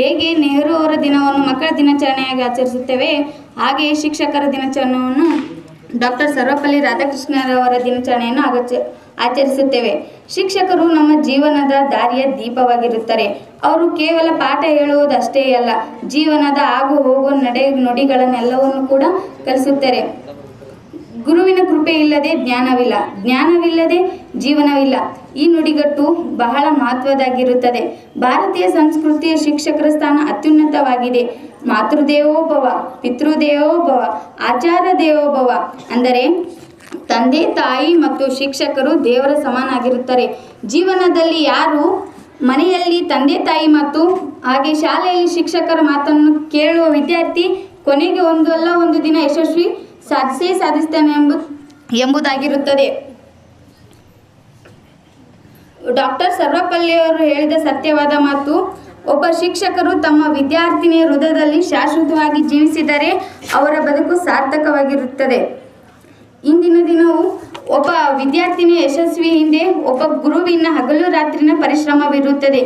ಹೇಗೆ ನೆಹರು ಅವರ ದಿನವನ್ನು ಮಕ್ಕಳ ದಿನಾಚರಣೆಯಾಗಿ ಆಚರಿಸುತ್ತೇವೆ? ಹಾಗೆಯೇ ಶಿಕ್ಷಕರ ದಿನಾಚರಣೆಯನ್ನು ಡಾಕ್ಟರ್ ಸರ್ವಪಲ್ಲಿ ರಾಧಾಕೃಷ್ಣರವರ ದಿನಾಚರಣೆಯನ್ನು ಆಗಚ, ಆಚರಿಸುತ್ತೇವೆ. ಶಿಕ್ಷಕರು ನಮ್ಮ ಜೀವನದ ದಾರಿಯ ದೀಪವಾಗಿರುತ್ತಾರೆ. ಅವರು ಕೇವಲ ಪಾಠ ಹೇಳುವುದಷ್ಟೇ ಅಲ್ಲ, ಜೀವನದ ಆಗು ಹೋಗು ನಡೆ, ನುಡಿಗಳನ್ನೆಲ್ಲವನ್ನು ಕೂಡ ಕಲಿಸುತ್ತಾರೆ. ಗುರುವಿನ ಕೃಪೆ ಇಲ್ಲದೆ ಜ್ಞಾನವಿಲ್ಲ. ಜ್ಞಾನವಿಲ್ಲದೆ ಜೀವನವಿಲ್ಲ. ಈ ನುಡಿಗಟ್ಟು ಬಹಳ ಮಹತ್ವದಾಗಿರುತ್ತದೆ. ಭಾರತೀಯ ಸಂಸ್ಕೃತಿಯ ಶಿಕ್ಷಕರ ಸ್ಥಾನ ಅತ್ಯುನ್ನತವಾಗಿದೆ. ಮಾತೃದೇವೋಭವ, ಪಿತೃದೇವೋಭವ ಆಚಾರ ದೇವೋಭವ ಅಂದರೆ ತಂದೆ, ತಾಯಿ ಮತ್ತು ಶಿಕ್ಷಕರು ದೇವರ ಸಮಾನಾಗಿರುತ್ತಾರೆ. ಜೀವನದಲ್ಲಿ ಯಾರು ಮನೆಯಲ್ಲಿ ತಂದೆ, ತಾಯಿ ಮತ್ತು ಹಾಗೆ ಶಾಲೆಯಲ್ಲಿ ಶಿಕ್ಷಕರ ಮಾತನ್ನು ಕೇಳುವ ವಿದ್ಯಾರ್ಥಿ ಕೊನೆಗೆ ಒಂದಲ್ಲ ಒಂದು ದಿನ ಯಶಸ್ವಿ ಸಾಧಿಸೇ ಸಾಧಿಸ್ತೇನೆ ಎಂಬು ಎಂಬುದಾಗಿರುತ್ತದೆ. ಡಾಕ್ಟರ್ ಸರ್ವಪಲ್ಲಿಯವರು ಹೇಳಿದ ಸತ್ಯವಾದ ಮಾತು, ಒಬ್ಬ ಶಿಕ್ಷಕರು ತಮ್ಮ ವಿದ್ಯಾರ್ಥಿನಿಯ ಹೃದಯದಲ್ಲಿ ಶಾಶ್ವತವಾಗಿ ಜೀವಿಸಿದರೆ ಅವರ ಬದುಕು ಸಾರ್ಥಕವಾಗಿರುತ್ತದೆ. ಇಂದಿನ ದಿನವು ಒಬ್ಬ ವಿದ್ಯಾರ್ಥಿನಿಯ ಯಶಸ್ವಿ ಹಿಂದೆ ಒಬ್ಬ ಗುರುವಿನ ಹಗಲು ರಾತ್ರಿನ ಪರಿಶ್ರಮವಿರುತ್ತದೆ.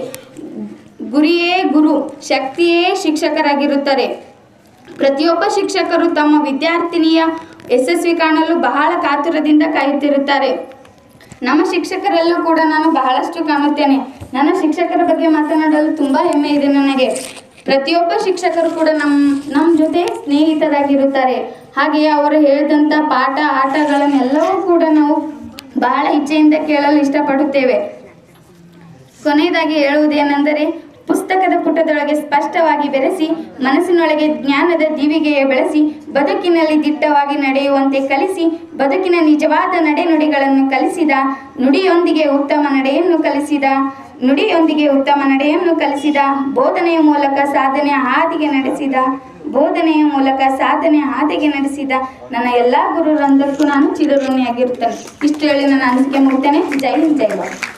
ಗುರಿಯೇ ಗುರು, ಶಕ್ತಿಯೇ ಶಿಕ್ಷಕರಾಗಿರುತ್ತಾರೆ. ಪ್ರತಿಯೊಬ್ಬ ಶಿಕ್ಷಕರು ತಮ್ಮ ವಿದ್ಯಾರ್ಥಿನಿಯ ಯಶಸ್ವಿ ಕಾಣಲು ಬಹಳ ಕಾತುರದಿಂದ ಕಾಯುತ್ತಿರುತ್ತಾರೆ. ನಮ್ಮ ಶಿಕ್ಷಕರಲ್ಲೂ ಕೂಡ ನಾನು ಬಹಳಷ್ಟು ಕಾಣುತ್ತೇನೆ. ನನ್ನ ಶಿಕ್ಷಕರ ಬಗ್ಗೆ ಮಾತನಾಡಲು ತುಂಬ ಹೆಮ್ಮೆ ಇದೆ ನನಗೆ. ಪ್ರತಿಯೊಬ್ಬ ಶಿಕ್ಷಕರು ಕೂಡ ನಮ್ಮ ನಮ್ಮ ಜೊತೆ ಸ್ನೇಹಿತರಾಗಿರುತ್ತಾರೆ. ಹಾಗೆಯೇ ಅವರು ಹೇಳಿದಂಥ ಪಾಠ, ಆಟಗಳನ್ನೆಲ್ಲವೂ ಕೂಡ ನಾವು ಬಹಳ ಇಚ್ಛೆಯಿಂದ ಕೇಳಲು ಇಷ್ಟಪಡುತ್ತೇವೆ. ಕೊನೆಯದಾಗಿ ಹೇಳುವುದೇನೆಂದರೆ ಪುಸ್ತಕದ ಪುಟದೊಳಗೆ ಸ್ಪಷ್ಟವಾಗಿ ಬೆರೆಸಿ, ಮನಸ್ಸಿನೊಳಗೆ ಜ್ಞಾನದ ದೀವಿಗೆಯ ಬೆಳೆಸಿ, ಬದುಕಿನಲ್ಲಿ ದಿಟ್ಟವಾಗಿ ನಡೆಯುವಂತೆ ಕಲಿಸಿ, ಬದುಕಿನ ನಿಜವಾದ ನಡೆನುಡಿಗಳನ್ನು ಕಲಿಸಿದ, ನುಡಿಯೊಂದಿಗೆ ಉತ್ತಮ ನಡೆಯನ್ನು ಕಲಿಸಿದ, ನುಡಿಯೊಂದಿಗೆ ಉತ್ತಮ ನಡೆಯನ್ನು ಕಲಿಸಿದ, ಬೋಧನೆಯ ಮೂಲಕ ಸಾಧನೆ ಹಾದಿಗೆ ನಡೆಸಿದ, ಬೋಧನೆಯ ಮೂಲಕ ಸಾಧನೆ ಹಾದಿಗೆ ನಡೆಸಿದ ನನ್ನ ಎಲ್ಲ ಗುರುರಂದಕ್ಕೂ ನಾನು ಚಿರಋಣಿಯಾಗಿರುತ್ತೇನೆ. ಇಷ್ಟು ಹೇಳಿ ನನ್ನ ಅನಿಸಿಕೆ ಮುಗ್ತೇನೆ. ಜೈ ಹಿಂದ್, ಜೈ ಭಾರತ್.